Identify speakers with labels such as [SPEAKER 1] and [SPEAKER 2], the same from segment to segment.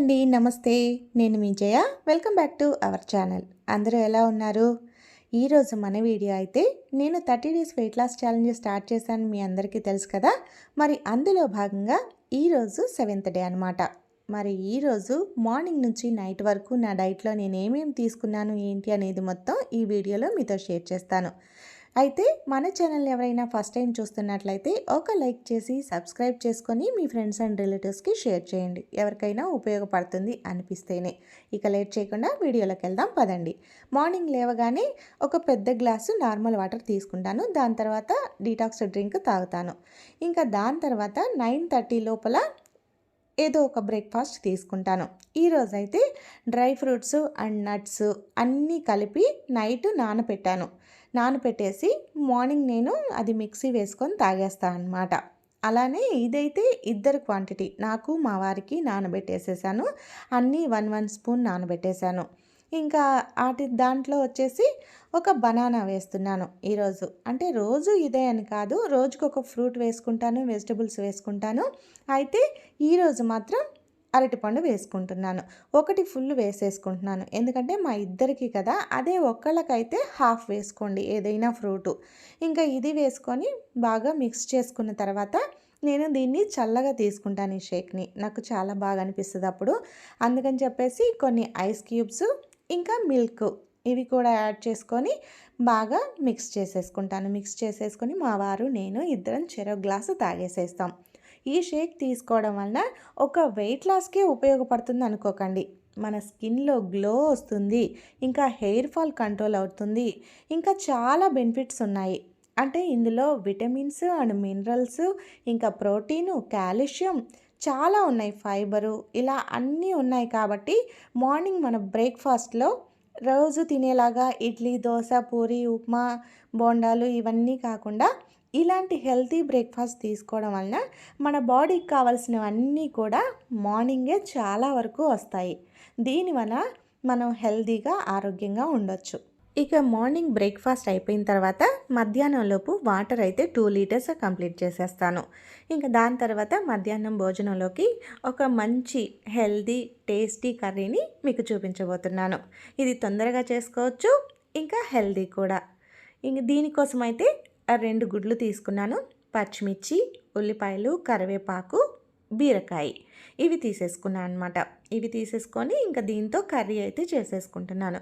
[SPEAKER 1] అండి నమస్తే. నేను మీ Jaya. Welcome back to our channel. అందరూ ఎలా ఉన్నారు? ఈరోజు మన వీడియో అయితే నేను thirty days weight loss challenge start చేశాను మీ అందరికీ తెలుసు కదా. మరి అందులో భాగంగా ఈరోజు సెవెంత్ డే అనమాట మరి ఈరోజు మార్నింగ్ నుంచి నైట్ వరకు నా డైట్లో నేను ఏమేమి తీసుకున్నాను ఏంటి అనేది మొత్తం ఈ వీడియోలో మీతో షేర్ చేస్తాను. అయితే మన ఛానల్ ఎవరైనా ఫస్ట్ టైం చూస్తున్నట్లయితే ఒక లైక్ చేసి సబ్స్క్రైబ్ చేసుకొని మీ ఫ్రెండ్స్ అండ్ రిలేటివ్స్కి షేర్ చేయండి. ఎవరికైనా ఉపయోగపడుతుంది అనిపిస్తేనే. ఇక లేట్ చేయకుండా వీడియోలోకి వెళ్దాం పదండి. మార్నింగ్ లేవగానే ఒక పెద్ద గ్లాసు నార్మల్ వాటర్ తీసుకుంటాను. దాని తర్వాత డీటాక్స్ డ్రింక్ తాగుతాను. ఇంకా దాని తర్వాత నైన్ థర్టీ లోపల ఏదో ఒక బ్రేక్ఫాస్ట్ తీసుకుంటాను. ఈరోజైతే డ్రై ఫ్రూట్స్ అండ్ నట్స్ అన్నీ కలిపి నైట్ నానపెట్టాను. నానపెట్టేసి మార్నింగ్ నేను అది మిక్సీ వేసుకొని తాగేస్తాను అనమాట అలానే ఇదైతే ఇద్దరు క్వాంటిటీ. నాకు మా వారికి నానబెట్టేసేసాను. అన్నీ వన్ వన్ స్పూన్ నానబెట్టేశాను ఇంకా వాటి దాంట్లో వచ్చేసి ఒక బనానా వేస్తున్నాను ఈరోజు. అంటే రోజు ఇదే అని కాదు రోజుకు ఒక ఫ్రూట్ వేసుకుంటాను వెజిటబుల్స్ వేసుకుంటాను. అయితే ఈరోజు మాత్రం అరటిపండు వేసుకుంటున్నాను. ఒకటి ఫుల్ వేసేసుకుంటున్నాను. ఎందుకంటే మా ఇద్దరికి కదా అదే ఒక్కళ్ళకైతే హాఫ్ వేసుకోండి ఏదైనా ఫ్రూటు ఇంకా ఇది వేసుకొని బాగా మిక్స్ చేసుకున్న తర్వాత నేను దీన్ని చల్లగా తీసుకుంటాను ఈ షేక్ని. నాకు చాలా బాగా అనిపిస్తుంది అప్పుడు. అందుకని చెప్పేసి కొన్ని ఐస్ క్యూబ్స్ ఇంకా మిల్క్ ఇవి కూడా యాడ్ చేసుకొని బాగా మిక్స్ చేసేసుకుంటాను. మిక్స్ చేసేసుకొని మా వారు నేను ఇద్దరం చెరో గ్లాసు తాగేసేస్తాం. ఈ షేక్ తీసుకోవడం వలన ఒక వెయిట్ లాస్కే ఉపయోగపడుతుంది అనుకోకండి. మన స్కిన్లో గ్లో వస్తుంది ఇంకా హెయిర్ ఫాల్ కంట్రోల్ అవుతుంది ఇంకా చాలా బెనిఫిట్స్ ఉన్నాయి. అంటే ఇందులో విటమిన్స్ అండ్ మినరల్స్ ఇంకా ప్రోటీను కాల్షియం చాలా ఉన్నాయి. ఫైబరు ఇలా అన్నీ ఉన్నాయి కాబట్టి మార్నింగ్ మన బ్రేక్ఫాస్ట్లో రోజు తినేలాగా ఇడ్లీ దోశ పూరి ఉప్మా బోండాలు ఇవన్నీ కాకుండా ఇలాంటి హెల్తీ బ్రేక్ఫాస్ట్ తీసుకోవడం వలన మన బాడీకి కావాల్సినవన్నీ కూడా మార్నింగే చాలా వరకు వస్తాయి. దీనివల్ల మనం హెల్తీగా ఆరోగ్యంగా ఉండొచ్చు. ఇక మార్నింగ్ బ్రేక్ఫాస్ట్ అయిపోయిన తర్వాత మధ్యాహ్నంలోపు వాటర్ అయితే టూ లీటర్స్ కంప్లీట్ చేసేస్తాను. ఇంకా దాని తర్వాత మధ్యాహ్నం భోజనంలోకి ఒక మంచి హెల్దీ టేస్టీ కర్రీని మీకు చూపించబోతున్నాను. ఇది తొందరగా చేసుకోవచ్చు ఇంకా హెల్దీ కూడా. ఇంక దీనికోసం అయితే రెండు గుడ్లు తీసుకున్నాను. పచ్చిమిర్చి ఉల్లిపాయలు కరివేపాకు బీరకాయ. ఇవి తీసేసుకున్నాను అనమాట ఇవి తీసేసుకొని ఇంకా దీంతో కర్రీ అయితే చేసేసుకుంటున్నాను.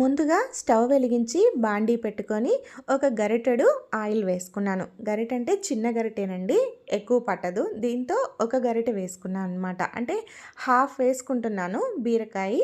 [SPEAKER 1] ముందుగా స్టవ్ వెలిగించి బాండీ పెట్టుకొని ఒక గరిటెడు ఆయిల్ వేసుకున్నాను. గరిట అంటే చిన్న గరిటేనండి ఎక్కువ పట్టదు. దీంతో ఒక గరిటె వేసుకున్నాను అనమాట అంటే హాఫ్ వేసుకుంటున్నాను బీరకాయ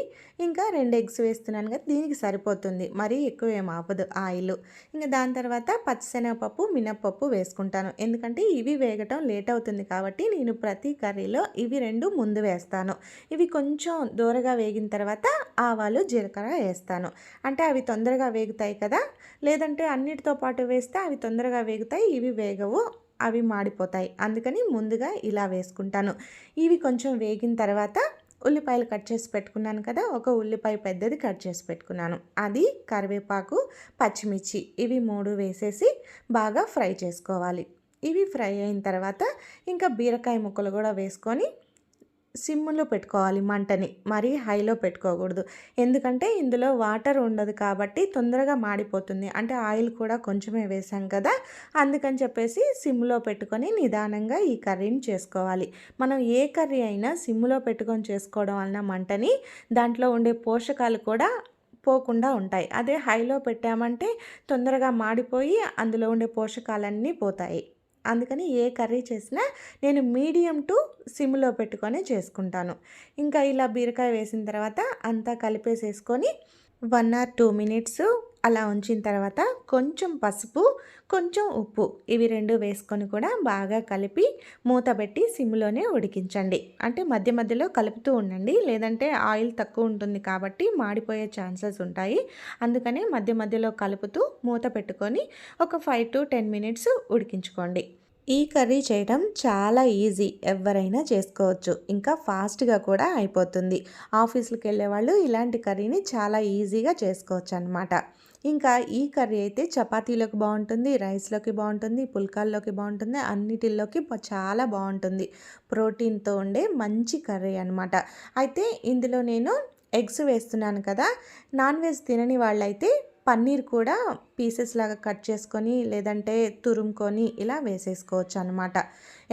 [SPEAKER 1] ఇంకా రెండు ఎగ్స్ వేస్తున్నాను కదా దీనికి సరిపోతుంది. మరీ ఎక్కువ ఏం ఆపదు ఆయిల్. ఇంకా దాని తర్వాత పచ్చిశనగపప్పు మినప్పప్పు వేసుకుంటాను. ఎందుకంటే ఇవి వేగటం లేట్ అవుతుంది కాబట్టి నేను ప్రతి కర్రీలో ఇవి రెండు రెండు ముందు వేస్తాను. ఇవి కొంచెం దూరగా వేగిన తర్వాత ఆవాలు జీలకర్ర వేస్తాను. అంటే అవి తొందరగా వేగుతాయి కదా? లేదంటే అన్నిటితో పాటు వేస్తే అవి తొందరగా వేగుతాయి ఇవి వేగవు అవి మాడిపోతాయి. అందుకని ముందుగా ఇలా వేసుకుంటాను. ఇవి కొంచెం వేగిన తర్వాత ఉల్లిపాయలు కట్ చేసి పెట్టుకున్నాను కదా? ఒక ఉల్లిపాయ పెద్దది కట్ చేసి పెట్టుకున్నాను. అది కరివేపాకు పచ్చిమిర్చి ఇవి మూడు వేసేసి బాగా ఫ్రై చేసుకోవాలి. ఇవి ఫ్రై అయిన తర్వాత ఇంకా బీరకాయ ముక్కలు కూడా వేసుకొని సిమ్లో పెట్టుకోవాలి మంటని మరీ హైలో పెట్టుకోకూడదు. ఎందుకంటే ఇందులో వాటర్ ఉండదు కాబట్టి తొందరగా మాడిపోతుంది. అంటే ఆయిల్ కూడా కొంచెమే వేసాం కదా అందుకని చెప్పేసి సిమ్లో పెట్టుకొని నిదానంగా ఈ కర్రీని చేసుకోవాలి. మనం ఏ కర్రీ అయినా సిమ్లో పెట్టుకొని చేసుకోవడం వలన మంటని దాంట్లో ఉండే పోషకాలు కూడా పోకుండా ఉంటాయి. అదే హైలో పెట్టామంటే తొందరగా మాడిపోయి అందులో ఉండే పోషకాలన్నీ పోతాయి. అందుకని ఏ కర్రీ చేసినా నేను మీడియం టు సిమ్లో పెట్టుకొని చేసుకుంటాను. ఇంకా ఇలా బీరకాయ వేసిన తర్వాత అంతా కలిపేసేసుకొని వన్ ఆర్ టూ మినిట్స్ అలా ఉంచిన తర్వాత కొంచెం పసుపు కొంచెం ఉప్పు ఇవి రెండు వేసుకొని కూడా బాగా కలిపి మూత పెట్టి సిమ్లోనే ఉడికించండి. అంటే మధ్య మధ్యలో కలుపుతూ ఉండండి. లేదంటే ఆయిల్ తక్కువ ఉంటుంది కాబట్టి మాడిపోయే ఛాన్సెస్ ఉంటాయి. అందుకనే మధ్య మధ్యలో కలుపుతూ మూత పెట్టుకొని ఒక ఫైవ్ టు టెన్ మినిట్స్ ఉడికించుకోండి. ఈ కర్రీ చేయడం చాలా ఈజీ. ఎవరైనా చేసుకోవచ్చు. ఇంకా ఫాస్ట్గా కూడా అయిపోతుంది. ఆఫీస్కి వెళ్ళే వాళ్ళు ఇలాంటి కర్రీని చాలా ఈజీగా చేసుకోవచ్చు అనమాట ఇంకా ఈ కర్రీ అయితే చపాతీలోకి బాగుంటుంది రైస్లోకి బాగుంటుంది పుల్కాల్లోకి బాగుంటుంది అన్నిటిల్లోకి చాలా బాగుంటుంది. ప్రోటీన్తో ఉండే మంచి కర్రీ అనమాట అయితే ఇందులో నేను ఎగ్స్ వేస్తున్నాను కదా నాన్ వెజ్ తినని వాళ్ళైతే పన్నీర్ కూడా పీసెస్ లాగా కట్ చేసుకొని లేదంటే తురుముకొని ఇలా వేసేసుకోవచ్చు అనమాట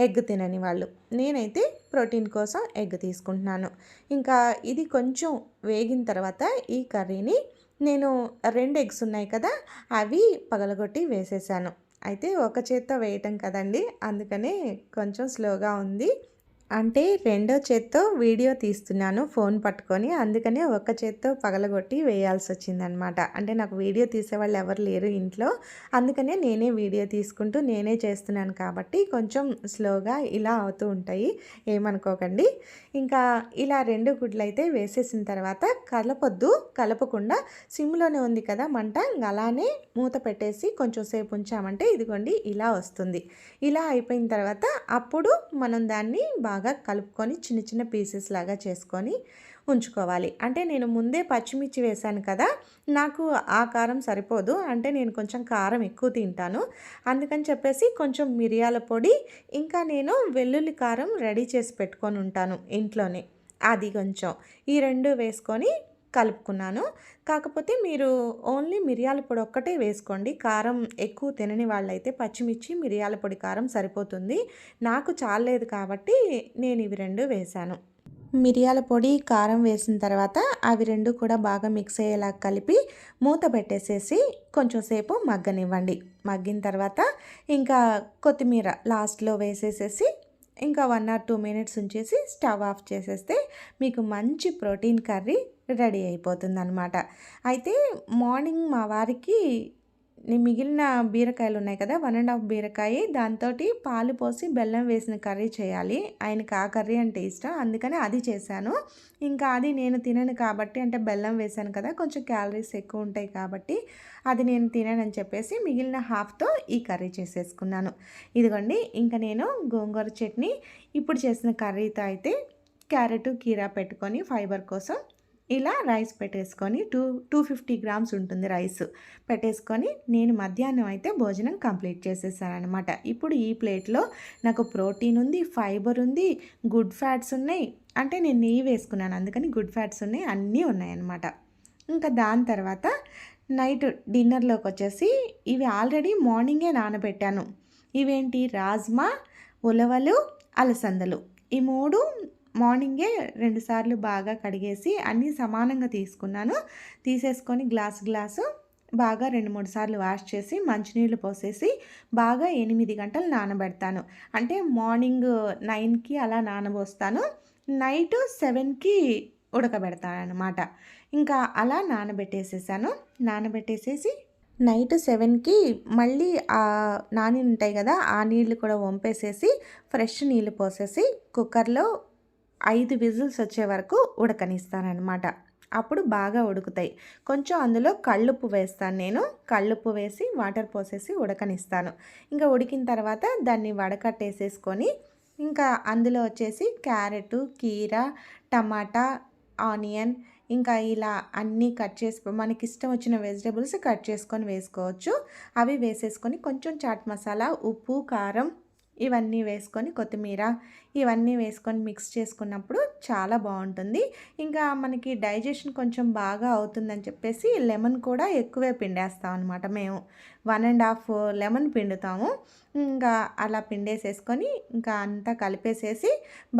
[SPEAKER 1] ఎగ్ తినని వాళ్ళు. నేనైతే ప్రోటీన్ కోసం ఎగ్ తీసుకుంటున్నాను. ఇంకా ఇది కొంచెం వేగిన తర్వాత ఈ కర్రీని నేను రెండు ఎగ్స్ ఉన్నాయి కదా అవి పగలగొట్టి వేసేసాను. అయితే ఒక చేత్తో వేయటం కదండి అందుకనే కొంచెం స్లోగా ఉంది. అంటే రెండో చేత్తో వీడియో తీస్తున్నాను ఫోన్ పట్టుకొని. అందుకనే ఒక చేత్తో పగలగొట్టి వేయాల్సి వచ్చిందనమాట అంటే నాకు వీడియో తీసేవాళ్ళు ఎవరు లేరు ఇంట్లో. అందుకనే నేనే వీడియో తీసుకుంటూ నేనే చేస్తున్నాను కాబట్టి కొంచెం స్లోగా ఇలా అవుతూ ఉంటాయి. ఏమనుకోకండి. ఇంకా ఇలా రెండు గుడ్లు అయితే వేసేసిన తర్వాత కలపొద్దు కలపకుండా సిమ్లోనే ఉంది కదా మంట అలానే మూత పెట్టేసి కొంచెం సేపు ఉంచామంటే ఇదిగోండి ఇలా వస్తుంది. ఇలా అయిపోయిన తర్వాత అప్పుడు మనం దాన్ని బాగా బాగా కలుపుకొని చిన్న చిన్న పీసెస్ లాగా చేసుకొని ఉంచుకోవాలి. అంటే నేను ముందే పచ్చిమిర్చి వేశాను కదా నాకు ఆ కారం సరిపోదు. అంటే నేను కొంచెం కారం ఎక్కువ తింటాను. అందుకని చెప్పేసి కొంచెం మిరియాల పొడి ఇంకా నేను వెల్లుల్లి కారం రెడీ చేసి పెట్టుకొని ఉంటాను ఇంట్లోనే. అది కొంచెం. ఈ రెండు వేసుకొని కలుపుకున్నాను. కాకపోతే మీరు ఓన్లీ మిరియాల పొడి ఒక్కటే వేసుకోండి. కారం ఎక్కువ తినని వాళ్ళైతే పచ్చిమిర్చి మిరియాల పొడి కారం సరిపోతుంది. నాకు చాలేదు కాబట్టి నేను ఇవి రెండు వేశాను. మిరియాల పొడి కారం వేసిన తర్వాత అవి రెండు కూడా బాగా మిక్స్ అయ్యేలా కలిపి మూత పెట్టేసేసి కొంచెం సేపు మగ్గనివ్వండి. మగ్గిన తర్వాత ఇంకా కొత్తిమీర లాస్ట్లో వేసేసేసి ఇంకా వన్ ఆర్ టూ మినిట్స్ ఉంచేసి స్టవ్ ఆఫ్ చేసేస్తే మీకు మంచి ప్రోటీన్ కర్రీ రెడీ అయిపోతుంది అనమాట అయితే మార్నింగ్ మా వారికి మిగిలిన బీరకాయలు ఉన్నాయి కదా వన్ అండ్ హాఫ్ బీరకాయ. దాంతో పాలు పోసి బెల్లం వేసిన కర్రీ చేయాలి. ఆయనకి ఆ కర్రీ అంటే ఇష్టం అందుకని అది చేశాను. ఇంకా అది నేను తినను కాబట్టి అంటే బెల్లం వేశాను కదా కొంచెం క్యాలరీస్ ఎక్కువ ఉంటాయి కాబట్టి అది నేను తిననని చెప్పేసి మిగిలిన హాఫ్తో ఈ కర్రీ చేసేసుకున్నాను. ఇదిగోండి ఇంకా నేను గోంగూర చట్నీ ఇప్పుడు చేసిన కర్రీతో అయితే క్యారెట్ కీరా పెట్టుకొని ఫైబర్ కోసం ఇలా రైస్ పెట్టేసుకొని టూ టూ ఫిఫ్టీ గ్రామ్స్ ఉంటుంది రైస్ పెట్టేసుకొని నేను మధ్యాహ్నం అయితే భోజనం కంప్లీట్ చేసేసాను అనమాట ఇప్పుడు ఈ ప్లేట్లో నాకు ప్రోటీన్ ఉంది ఫైబర్ ఉంది గుడ్ ఫ్యాట్స్ ఉన్నాయి. అంటే నేను నెయ్యి వేసుకున్నాను అందుకని గుడ్ ఫ్యాట్స్ ఉన్నాయి అన్నీ ఉన్నాయన్నమాట. ఇంకా దాని తర్వాత నైట్ డిన్నర్లోకి వచ్చేసి ఇవి ఆల్రెడీ మార్నింగే నానబెట్టాను. ఇవేంటి? రాజ్మా ఉలవలు అలసందలు. ఈ మూడు మార్నింగే రెండుసార్లు బాగా కడిగేసి అన్నీ సమానంగా తీసుకున్నాను. తీసేసుకొని గ్లాస్ గ్లాసు బాగా రెండు మూడు సార్లు వాష్ చేసి మంచినీళ్ళు పోసేసి బాగా ఎనిమిది గంటలు నానబెడతాను. అంటే మార్నింగ్ నైన్కి అలా నానబోస్తాను. నైట్ సెవెన్కి ఉడకబెడతాను అనమాట ఇంకా అలా నానబెట్టేసేసాను. నానబెట్టేసేసి నైట్ సెవెన్కి మళ్ళీ ఆ నాని ఉంటాయి కదా ఆ నీళ్ళు కూడా వంపేసేసి ఫ్రెష్ నీళ్ళు పోసేసి కుక్కర్లో ఐదు విజిల్స్ వచ్చే వరకు ఉడకనిస్తానమాట అప్పుడు బాగా ఉడుకుతాయి. కొంచెం అందులో కళ్ళుప్పు వేస్తాను నేను. కళ్ళుప్పు వేసి వాటర్ పోసేసి ఉడకనిస్తాను. ఇంకా ఉడికిన తర్వాత దాన్ని వడకట్టేసేసుకొని ఇంకా అందులో వచ్చేసి క్యారెట్ కీర టమాటా ఆనియన్ ఇంకా ఇలా అన్నీ కట్ చేసి మనకి ఇష్టం వచ్చిన వెజిటబుల్స్ కట్ చేసుకొని వేసుకోవచ్చు. అవి వేసేసుకొని కొంచెం చాట్ మసాలా ఉప్పు కారం ఇవన్నీ వేసుకొని కొత్తిమీర ఇవన్నీ వేసుకొని మిక్స్ చేసుకున్నప్పుడు చాలా బాగుంటుంది. ఇంకా మనకి డైజెషన్ కొంచెం బాగా అవుతుందని చెప్పేసి లెమన్ కూడా ఎక్కువే పిండేస్తాం అనమాట మేము. వన్ అండ్ హాఫ్ లెమన్ పిండుతాము. ఇంకా అలా పిండేసేసుకొని ఇంకా అంతా కలిపేసేసి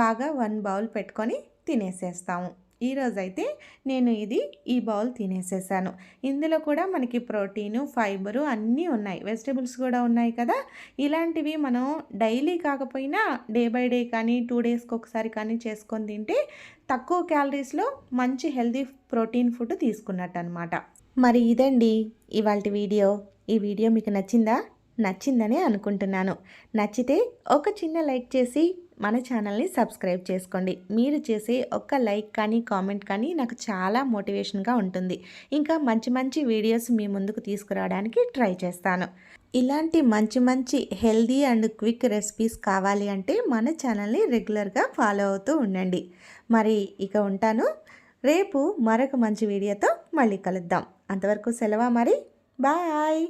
[SPEAKER 1] బాగా వన్ బౌల్ పెట్టుకొని తినేసేస్తాము. ఈరోజైతే నేను ఇది ఈ బౌల్ తినేసేసాను. ఇందులో కూడా మనకి ప్రోటీను ఫైబరు అన్నీ ఉన్నాయి. వెజిటబుల్స్ కూడా ఉన్నాయి కదా. ఇలాంటివి మనం డైలీ కాకపోయినా డే బై డే కానీ టూ డేస్కి ఒకసారి కానీ చేసుకొని తింటే తక్కువ క్యాలరీస్లో మంచి హెల్తీ ప్రోటీన్ ఫుడ్ తీసుకున్నట్టు అనమాట మరి ఇదండి ఇవాళ వీడియో. ఈ వీడియో మీకు నచ్చిందా? నచ్చిందని అనుకుంటున్నాను. నచ్చితే ఒక చిన్న లైక్ చేసి మన ఛానల్ని సబ్స్క్రైబ్ చేసుకోండి. మీరు చేసే ఒక్క లైక్ కానీ కామెంట్ కానీ నాకు చాలా మోటివేషన్గా ఉంటుంది. ఇంకా మంచి మంచి వీడియోస్ మీ ముందుకు తీసుకురావడానికి ట్రై చేస్తాను. ఇలాంటి మంచి మంచి హెల్దీ అండ్ క్విక్ రెసిపీస్ కావాలి అంటే మన ఛానల్ని రెగ్యులర్గా ఫాలో అవుతూ ఉండండి. మరి ఇక ఉంటాను. రేపు మరొక మంచి వీడియోతో మళ్ళీ కలుద్దాం. అంతవరకు సెలవా మరి? బాయ్!